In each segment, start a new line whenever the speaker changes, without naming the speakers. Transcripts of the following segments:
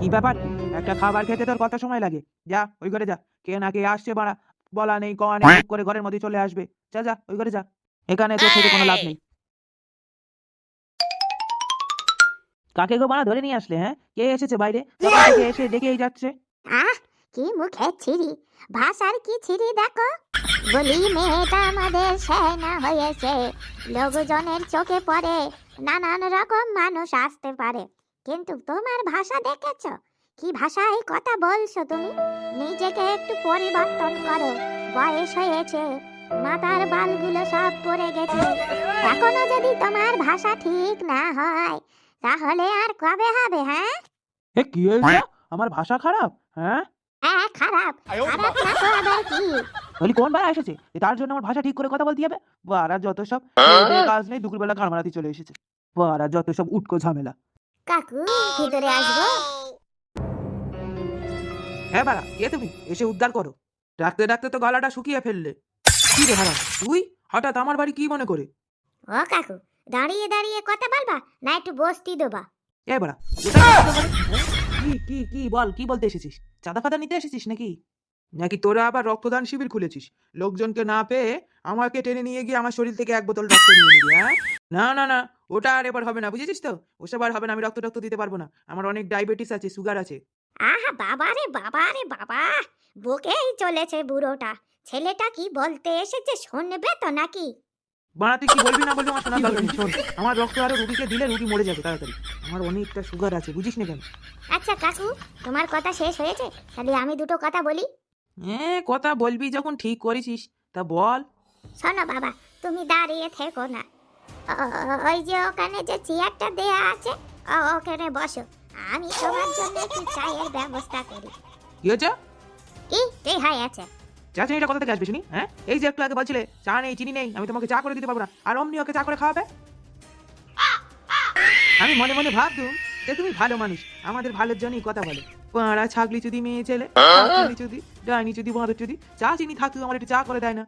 কি ব্যাপার? একটা খাবার খেতে তোর কত সময় লাগে? যা ওই ঘরে যা। কে না কে আসছে বাড়া। বলা নেই কয়া নেই করে ঘরের মধ্যে চলে আসবে। যা যা ওই ঘরে যা। এখানে তোর থেকে কোনো লাভ নেই। কাকে গো বাড়া ধরে নিয়ে আসলে হ্যাঁ? কে এসেছে বাইরে? সকাল থেকে এসে ডেকেই যাচ্ছে।
আহ কি মুখে ছিরি ভাষার কি ছিরি দেখো? বলি মেয়েটা আমাদের সেনা হয়েছে। লোকজনের চোখে পড়ে নানান রকম মানুষ আসতে পারে। কিন্তু তোমার ভাষা দেখেছ? কি ভাষায় কথা বলছো তুমি? নিজেকে একটু পরিবর্তন করো। বয়স হয়েছে মাথার বালগুলো সব পড়ে গেছে। এখনও যদি তোমার ভাষা ঠিক না হয় তাহলে আর কবে হবে হ্যাঁ?
এ কি হয়েছে? আমার ভাষা খারাপ হ্যাঁ?
হ্যাঁ খারাপ। খারাপ না তো আবার কি?
বলি কোন বাড়া এসেছে? তার জন্য আমার ভাষা ঠিক করে কথা বলতে হবে? বারা যত সব কাজ নেই দুপুরবেলা গান মারাতে চলে এসেছে। বারা যত সব উটকো ঝামেলা।
কাকু ভিতরে আসব।
হ্যাঁ বাড়া কে তুমি? এসে উদ্ধার করো। ডাকতে ডাকতে তো গলাটা শুকিয়ে ফেললে। কি রে হারাম তুই? হঠাৎ আমার বাড়ি কি মনে করে?
ও কাকু দাঁড়িয়ে দাঁড়িয়ে কথা বলবা না একটু বসতি দেবা।
এ বাড়া? হ্যাঁ? কি কি কি বল কি বলতে এসেছিস? চাঁদা ফাদা নিতে এসেছিস নাকি? নাকি তোরা আবার রক্তদান শিবির খুলেছিস? লোকজনকে না পেয়ে আমাকে টেনে নিয়ে গিয়ে আমার শরীর থেকে এক বোতল রক্ত নিয়ে নিবি হ্যাঁ? না না না ওটা আর এবার হবে না বুঝেছিস তো? ওসব আর হবে না আমি রক্ত টক্ত দিতে পারব না। আমার অনেক ডায়াবেটিস আছে সুগার আছে।
আহা বাবা রে বাবা রে বাবা! বুকেই চলেছে বুড়োটা। ছেলেটা কি বলতে এসেছে শুনবে তো নাকি?
বাড়া তুই কি বলবি না বলবি আমার শোনার দরকার নেই শোন। আমার রক্ত আরও রুগীকে দিলে রুগী মরে যাবে তাড়াতাড়ি। আমার অনেকটা সুগার আছে বুঝিস না কেন?
আচ্ছা কাকু তোমার কথা শেষ হয়েছে? তাহলে আমি দুটো কথা বলি।
হ্যাঁ কথা বলবি যখন ঠিক করেছিস তা বল।
শোনো বাবা তুমি দাঁড়িয়ে থেকো না। ও- ওই যে ওখানে যে চেয়ারটা দেয়া আছে ও- ওখানে বসো। আমি তোমার জন্য একটু চায়ের ব্যবস্থা করি।
কি হয়েছে?
কি? কি হয়েছে
চা চিনিটা কোথা থেকে আসবে শুনি হ্যাঁ? এই যে একটু আগে বলছিলে চা নেই চিনি নেই আমি তোমাকে চা করে দিতে পারব না। আর অমনি ওকে চা করে খাওয়াবে? আমি মনে মনে ভাবতুম যে তুমি ভালো মানুষ আমাদের ভালোর জন্যই কথা বলে। পাড়া ছাগলি চুদি মেয়ে ছেলে ছাগলি চুদি ডাইনি চুদি বাঁদর চুদি চা চিনি থাকতো আমার একটু চা করে দেয় না।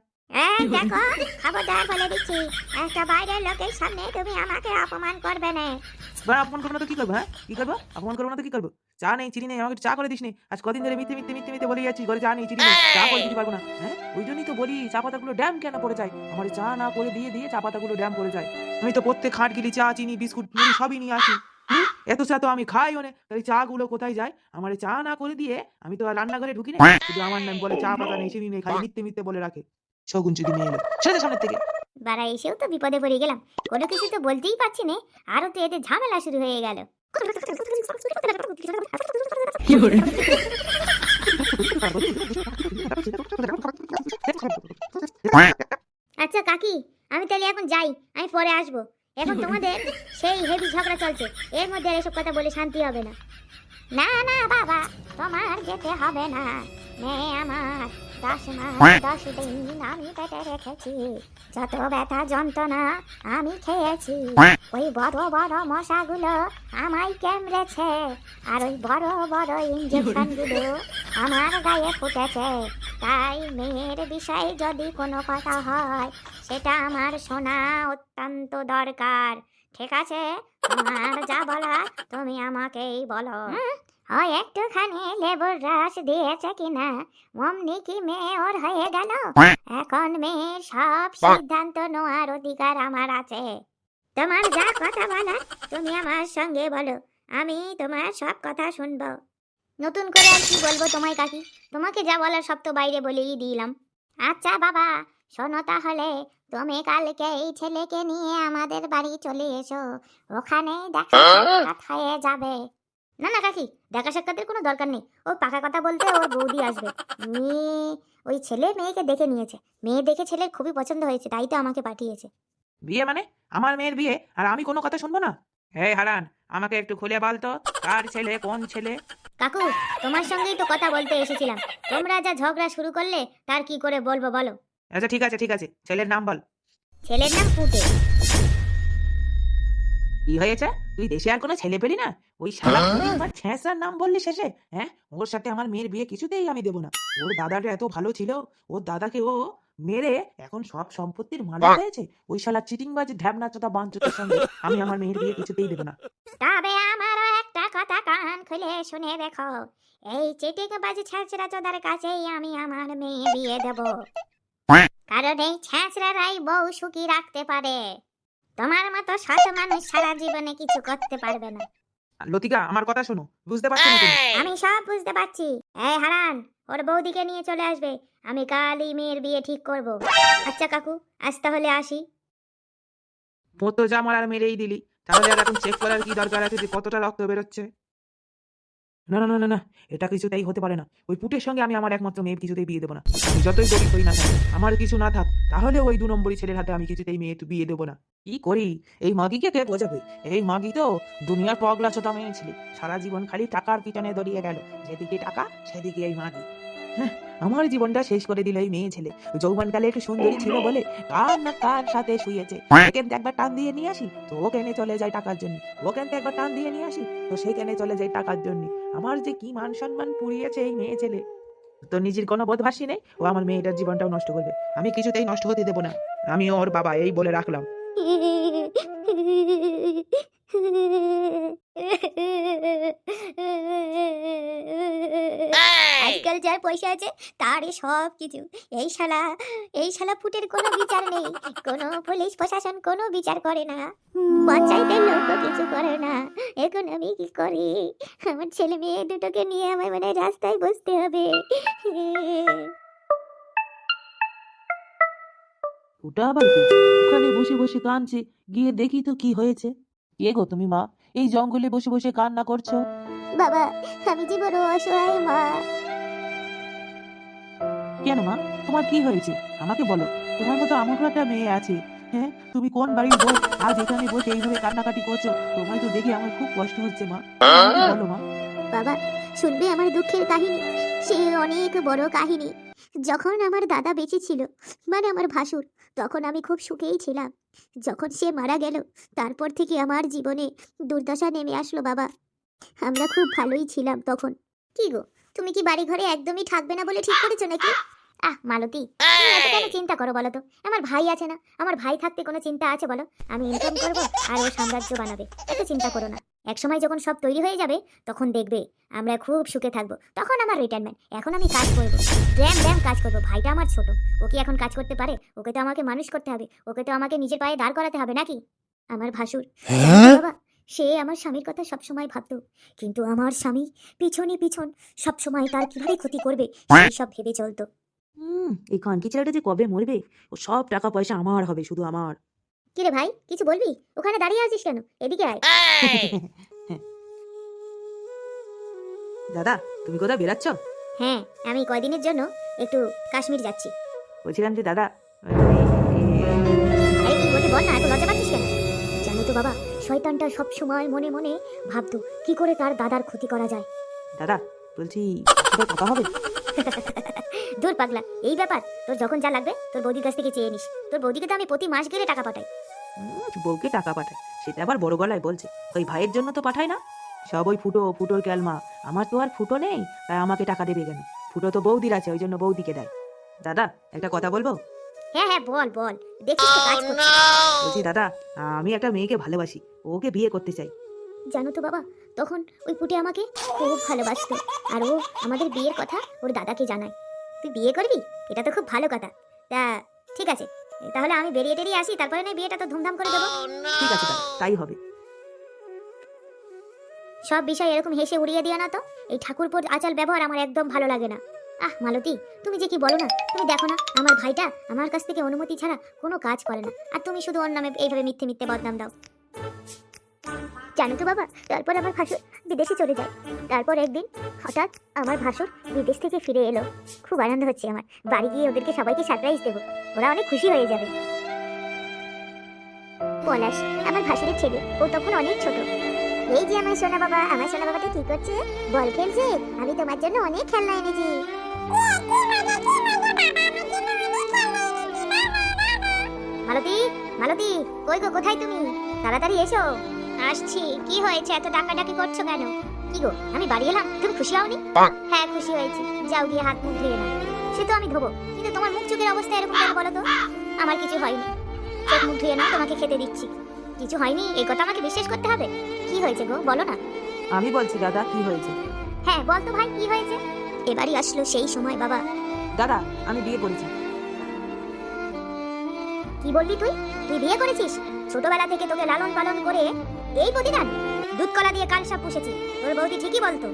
দেখো খবরদার বলে দিচ্ছি একটা বাইরের লোকের সামনে তুমি আমাকে অপমান করবে না।
বা অপমান করব না তো কি করব হ্যাঁ? কি করব? অপমান করব না তো কি করব? চা নেই চিনি নেই আমাকে চা করে দিস নি। আজ কদিন ধরে মিথ্যে মিথ্যে মিথ্যে মিথ্যে বলে যাচ্ছি ঘরে চা নেই চিনি নেই চা করে দিতে পারব না হ্যাঁ? ওই জন্যই তো বলি চা পাতাগুলো ড্যাম কেন পড়ে যায়? আমার চা না করে দিয়ে দিয়ে চা পাতাগুলো ড্যাম পড়ে যায়। আমি তো প্রত্যেক খাট গিলি চা চিনি বিস্কুট মুড়ি সবই নিয়ে আসি? এত চা তো আমি খাইও না। তাই চা গুলো কোথায় যায়? আমার চা না করে দিয়ে আমি তো আর রান্নাঘরে ঢুকি না। শুধু আমার নাম বলে চা পাতা নেই চিনি নেই খালি মিথ্যে মিথ্যে বলে রাখে। শগুন চুদি মেয়ে এলো। সেটা সামনের থেকে।
বারা এসেও তো বিপদে পড়ে গেলাম। কোনো কিছু তো বলতেই পারছি না। আরও তো এতে ঝামেলা শুরু হয়ে গেল। আচ্ছা কাকি আমি তাহলে এখন যাই। আমি পরে আসব। এখন তোমাদের সেই হেভি ঝগড়া চলছে। এর মধ্যে এসব কথা বলে শান্তি হবে না। না না, বাবা, তোমার যেতে হবে না। মেয়ে আমার আমি পেটে রেখেছি যত ব্যথা যন্ত্রণা আমি খেয়েছি ওই বড় বড় মশাগুলো আমায় কেমড়েছে আর ওই বড় বড় ইঞ্জেকশনগুলো আমার গায়ে ফুটেছে তাই মেয়ের বিষয়ে যদি কোনো কথা হয় সেটা আমার শোনা অত্যন্ত দরকার ঠিক আছে তোমার যা বলার তুমি আমাকেই বলো হয় একটুখানি লেবুর রস দিয়েছে কিনা? অমনি কি মেয়ে ওর হয়ে গেল? এখন মেয়ের সব সিদ্ধান্ত নেওয়ার অধিকার আমার আছে। তোমার যা কথা বলার তুমি আমার সঙ্গে বলো আমি তোমার সব কথা শুনব। নতুন করে আর কি বলব তোমায় কাকি? তোমাকে যা বলার সব তো বাইরে বলেই দিলাম। আচ্ছা বাবা শোনো তাহলে তুমি কালকে এই ছেলেকে নিয়ে আমাদের বাড়ি চলে এসো। ওখানে দেখা হয়ে যাবে। না না কাকি দেখা সাক্ষাতের কোনো দরকার নেই। ও পাকা কথা বলতে ওর বৌদি আসবে। মেয়ে ওই ছেলে মেয়েকে দেখে নিয়েছে। মেয়ে দেখে ছেলের খুবই পছন্দ হয়েছে তাই তো আমাকে পাঠিয়েছে।
বিয়ে মানে? আমার মেয়ের বিয়ে? আর আমি কোনো কথা শুনব না? হে হারান আমাকে একটু খুলে বল তো কার ছেলে কোন ছেলে?
কাকু তোমার সঙ্গেই তো কথা বলতে এসেছিলাম। তোমরা যা ঝগড়া শুরু করলে তার কি করে বলব বলো?
আচ্ছা ঠিক আছে ঠিক আছে। ছেলের নাম বল।
ছেলের নাম ফুটে
কি হয়েছে? তুই দেশে আর কোনো ছেলে পেলি না? ওই শালা আমার ছ্যাঁচার নাম বললি শেষে হ্যাঁ? ওর সাথে আমার মেয়ের বিয়ে কিছুতেই আমি দেবো না। ওর দাদাটা এত ভালো ছিল ওর দাদাকে ও মেরে এখন সব সম্পত্তির মালিক হয়েছে। ওই শালা চিটিংবাজ ঢ্যাবনা চোদা বাঞ্চতের সঙ্গে আমি আমার মেয়ের বিয়ে কিছুতেই দেবো না।
তবে আমারও একটা কথা কান খুলে শুনে দেখো এই চিটিং বাজি ছ্যাঁচড়া চোদার কাছেই আমি আমার মেয়ে বিয়ে দেব। কারণ এই ছ্যাঁচড়ারাই বউ সুখী রাখতে পারে। তোমার মতো সৎ মানুষ সারা জীবনে কিছু করতে পারবে না।
লতিকা আমার কথা শোনো। বুঝতে পারছ না তুমি?
আমি সব বুঝতে পারছি। এই হারান ওর বৌদিকে নিয়ে চলে আসবে। আমি কালই মেয়ের বিয়ে ঠিক করব। আচ্ছা কাকু আজ তাহলে আসি।
মতো যা মারার মেরেই দিলি। তাহলে আর এখন চেক করার কি দরকার আছে যে কতটা রক্ত বেরোচ্ছে? না না না না না এটা কিছুতেই হতে পারে না। ওই পুটের সঙ্গে আমি আমার একমাত্র মেয়ে কিছুতেই বিয়ে দেবো না। আমি যতই গরিব হই না কেন আমার কিছু না থাক তাহলে ওই দু নম্বরই ছেলের হাতে আমি কিছুতেই মেয়ে বিয়ে দেবো না। কি করি? এই মাগিকে কে বোঝাবে? এই মাগি তো দুনিয়ার পগলা ছোটা মেয়েছিল সারা জীবন খালি টাকার পিছনে দড়িয়ে গেল। যেদিকে টাকা সেদিকে এই মাগি। হ্যাঁ, আমার জীবনটা শেষ করে দিল এই মেয়ে ছেলে। যৌবনকালে একটু সুন্দরী ছিল বলে কার না কার সাথে শুয়েছে। ওকে একবার টান দিয়ে নিয়ে আসি? তো ও কেনে চলে যায় টাকার জন্য। ওকে একবার টান দিয়ে নিয়ে আসি? তো সে কেনে চলে যায় টাকার জন্য। আমার যে কি মান সম্মান পুড়িয়েছে এই মেয়ে ছেলে। তো নিজের কোনো বোধ ভাসি নেই? ও আমার মেয়েটার জীবনটাও নষ্ট করবে। আমি কিছুতেই নষ্ট হতে দেবো না। আমি ওর বাবা এই বলে রাখলাম।
আজকাল যার পয়সা আছে, তারই সব কিছু। এই শালা এই শালা ফুটের কোনো বিচার নেই। কোনো পুলিশ প্রশাসন কোনো বিচার করে না। পঞ্চায়েতের লোকও কিছু করে না। এখন আমি কি করি? আমার ছেলে মেয়ে দুটোকে নিয়ে আমার মানে রাস্তায় বসতে হবে।
ওটা আবার কি? ওখানে বসে বসে কাঁদছে। গিয়ে দেখি তো কি হয়েছে। কে গো তুমি মা? এই জঙ্গলে বসে বসে কান্না করছ?
বাবা আমি যে বড় অসহায় মা।
কেন মা? তোমার কি হয়েছে? আমাকে বলো। তোমার মতো আমারও একটা মেয়ে আছে। হ্যাঁ? তুমি কোন বাড়ির বউ? আজ এখানে বসে এইভাবে কান্নাকাটি করছ? তোমায় তো দেখে আমার খুব কষ্ট হচ্ছে মা। বলো মা।
বাবা শুনবে আমার দুঃখের কাহিনী। সে অনেক বড় কাহিনী। যখন আমার দাদা বেঁচে ছিল মানে আমার ভাসুর তখন আমি খুব সুখেই ছিলাম। যখন সে মারা গেল তারপর থেকে আমার জীবনে দুর্দশা নেমে আসলো বাবা। আমরা খুব ভালোই ছিলাম তখন। কি গো তুমি কি বাড়ি ঘরে একদমই থাকবে না বলে ঠিক করেছ নাকি? আহ মালতী তুমি এত কেন চিন্তা করো বলো তো? আমার ভাই আছে না? আমার ভাই থাকতে কোনো চিন্তা আছে বলো? আমি ইনকাম করব আর ও সাম্রাজ্য বানাবে এত চিন্তা করো না। একসময় যখন সব তৈরি হয়ে যাবে তখন দেখবে আমরা খুব সুখে থাকব। তখন আমার রিটায়ারমেন্ট এখন আমি কাজ করব। ড্যাম ড্যাম কাজ করব। ভাইটা আমার ছোট। ও কি এখন কাজ করতে পারে? ওকে তো আমাকে মানুষ করতে হবে। ওকে তো আমাকে নিজের পায়ে দাঁড় করাতে হবে নাকি? আমার ভাসুর। বাবা সে আমার স্বামীর কথা সবসময় ভাবতো। কিন্তু আমার স্বামী পিছনে পিছন সবসময় তার কীভাবে ক্ষতি করবে সেই সব ভেবে চলতো।
হুম এই কানকি ছেলেটা যে কবে মরবে? ও সব টাকা পয়সা আমার হবে শুধু আমার।
কিরে ভাই কিছু বলবি? ওখানে দাঁড়িয়ে আছিস কেন? এদিকে আয়।
দাদা তুমি কোথায় বেরাচ্ছ?
হ্যাঁ আমি কয়দিনের জন্য একটু কাশ্মীর যাচ্ছি।
বলছিলাম যে দাদা
আরে কি বলতে বল না এত লজ্জা পাচ্ছিস কেন? জানো তো বাবা শয়তানটা সব সময় মনে মনে ভাবতো কি করে তার দাদার ক্ষতি করা যায়।
দাদা বলছি কথা হবে?
দূর পাগলা এই ব্যাপার তোর যখন যা লাগবে তোর বৌদির কাছ থেকে চেয়ে নিস। তোর বৌদিকে তো আমি প্রতি মাস গেলে টাকা পাঠাই।
বউকে টাকা পাঠায়। সেটা আবার বড় গলায় বলছে ওই ভাইয়ের জন্য তো পাঠায় না? সব ওই ফুটো ফুটোর ক্যালমা। আমার তো আর ফুটো নেই তাই আমাকে টাকা দেবে কেন? ফুটো তো বৌদির আছে ওই জন্য বৌদিকে দেয়। দাদা একটা কথা বলব?
হ্যাঁ হ্যাঁ বল বল। দেখিস তো কাজ
বলছি দাদা আমি একটা মেয়েকে ভালোবাসি ওকে বিয়ে করতে চাই।
জানো তো বাবা তখন ওই পুটে আমাকে খুব ভালোবাসতো আর ও আমাদের বিয়ের কথা ওর দাদাকে জানায়। তুই বিয়ে করবি? এটা তো খুব ভালো কথা। তা ঠিক আছে তাহলে আমি বেরিয়ে টেরিয়ে আসি তারপরে না বিয়েটা তো ধুমধাম করে দেবো।
ঠিক আছে দাদা তাই হবে।
সব বিষয় এরকম হেসে উড়িয়ে দিও না তো। এই ঠাকুরপুর আচাল ব্যবহার আমার একদম ভালো লাগে না। আহ মালতী তুমি যে কি বলো না তুমি দেখো না আমার ভাইটা আমার কাছ থেকে অনুমতি ছাড়া কোনো কাজ করে না। আর তুমি শুধু ওর নামে এইভাবে মিথ্যে মিথ্যে বদনাম দাও। জানো তো বাবা, তারপর আমার ভাসুর বিদেশে চলে যায়। তারপর একদিন হঠাৎ আমার ভাসুর বিদেশ থেকে ফিরে এলো। খুব আনন্দ হচ্ছে আমার। বাড়ি গিয়ে ওদেরকে সবাইকে সারপ্রাইজ দেবো। ওরা অনেক খুশি হয়ে যাবে। পলাশ, আমার ভাসুরের ছেলে, ও তখন অনেক ছোট। এই যে আমার সোনা বাবা আমার সোনা বাবাটা কি করছে? বল খেলছে? আমি তোমার জন্য অনেক খেলনা এনেছি। মালতী মালতী, কই গো, কোথায় তুমি? তাড়াতাড়ি এসো। আসছি। কি হয়েছে? এত ডাকাডাকি করছ কেন? কি গো আমি বাড়ি এলাম? তুমি খুশি হওনি? হ্যাঁ খুশি হয়েছি। যাও গিয়ে হাত মুখ ধুয়ে নাও। সে তো আমি ধোবো। কিন্তু তোমার মুখ চোখের অবস্থা এরকম কেন বলো তো? আমার কিছু হয়নি। চোখ মুখ ধুয়ে নাও তোমাকে খেতে দিচ্ছি। কিছু হয়নি? এই কথা আমাকে বিশ্বাস করতে হবে? কি হয়েছে গো বলো না।
আমি বলছি দাদা কি হয়েছে?
হ্যাঁ বল তো ভাই কি হয়েছে? এবারই আসলো সেই সময় বাবা।
দাদা আমি বিয়ে করেছি।
কি বললি তুই? তুই বিয়ে করেছিস? ছোটবেলা থেকে তোকে লালন পালন করে এই প্রতিদান দুধ কলা দিয়ে কাল সাপ পুষেছি। তোর বৌদি ঠিকই বলতো।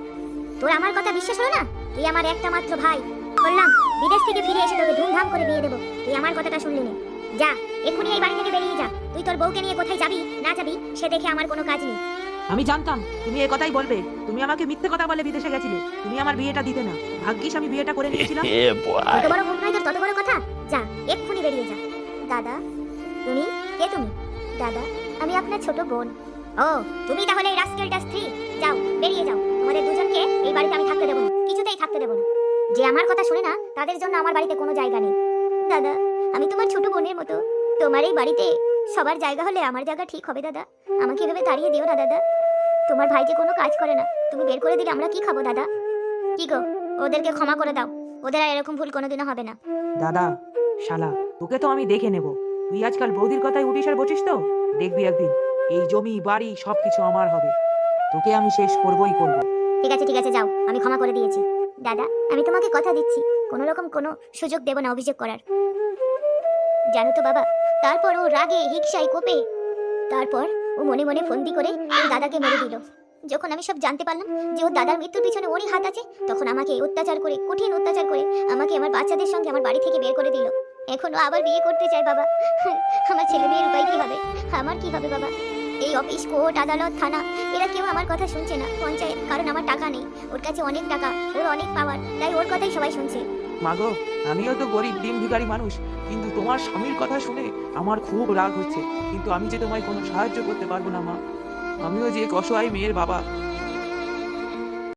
তোর আমার কথা বিশ্বাস হলো না? তুই আমার একটা মাত্র ভাই। বললাম বিদেশ থেকে ফিরে এসে তোকে ধুমধাম করে বিয়ে দেবো। তুই আমার কথাটা শুনলি না। যা এক্ষুনি এই বাড়ি থেকে বেরিয়ে যা। তুই তোর বউকে নিয়ে কোথায় যাবি না যাবি সে দেখে আমার কোনো কাজ নেই।
আমি জানতাম তুমি এই কথাই বলবে। তুমি আমাকে মিথ্যে কথা বলে বিদেশে গেছিলে। তুমি আমার বিয়েটা দিতে না। ভাগ্যিস আমি বিয়েটা করে নিয়েছিলাম.
যত বড় মুখ নয় তোর তত বড় কথা। যা এক্ষুনি বেরিয়ে যা। দাদা তুমি? কে তুমি? দাদা আমি আপনার ছোট বোন। ও, তুমি তাহলে এই রাস্কেলটা স্ত্রী। যাও, বেরিয়ে যাও। তোমাদের দুজনকে এই বাড়িতে আমি থাকতে দেবো না। কিছুতেই থাকতে দেবো না। যে আমার কথা শুনে না, তাদের জন্য আমার বাড়িতে কোনো জায়গা নেই। দাদা, আমি তোমার ছোট বোনের মতো। তোমার এই বাড়িতে সবার জায়গা হলে আমার জায়গা ঠিক হবে, দাদা। আমাকে এভাবে তাড়িয়ে দিও না, দাদা। তোমার ভাই যে কোনো কাজ করে না, তুমি বের করে দিলে আমরা কি খাব, দাদা? কি গো, ওদেরকে ক্ষমা করে দাও। ওদের আর এরকম ভুল কোনোদিনও হবে না।
দাদা, শালা, তোকে তো আমি দেখে নেব। তুই আজকাল বৌদির কথায় উঠিস আর বসিস তো? দেখবি একদিন। এই জমি, বাড়ি সবকিছু আমার হবে। তোকে আমি শেষ করবই করব।
ঠিক আছে ঠিক আছে, যাও। আমি ক্ষমা করে দিয়েছি। দাদা, আমি তোমাকে কথা দিচ্ছি। কোনো রকম কোনো সুযোগ দেব না অভিযোগ করার। জানো তো বাবা, তারপর ও রাগে, হিংসায় কোপে। তারপর ও মনে মনে ফন্দি করে ওর দাদাকে মেরে দিল। যখন আমি সব জানতে পারলাম যে ওর দাদার মৃত্যুর পিছনে ওরই হাত আছে, তখন আমাকে অত্যাচার করে, কঠিন অত্যাচার করে আমাকে আমার বাচ্চাদের সঙ্গে আমার বাড়ি থেকে বের করে দিল। এখন আবার বিয়ে করতে চায় বাবা। আমার ছেলে মেয়ের উপায় কি হবে? আমার কি হবে বাবা? এই অফিস কোর্ট, আদালত, থানা, এরা কেউ আমার কথা শুনছে না। পঞ্চায়েত, কারণ আমার টাকা নেই। ওর কাছে অনেক টাকা, ওর অনেক পাওয়ার, তাই ওর কথাই সবাই শুনছে।
মাগো, আমিও তো গরিব দিন ভিখারি মানুষ, কিন্তু তোমার স্বামীর কথা শুনে আমার খুব রাগ হচ্ছে। কিন্তু আমি যে তোমায় কোনো সাহায্য করতে পারব না, মা। আমিও যে এক অসহায় মেয়ের বাবা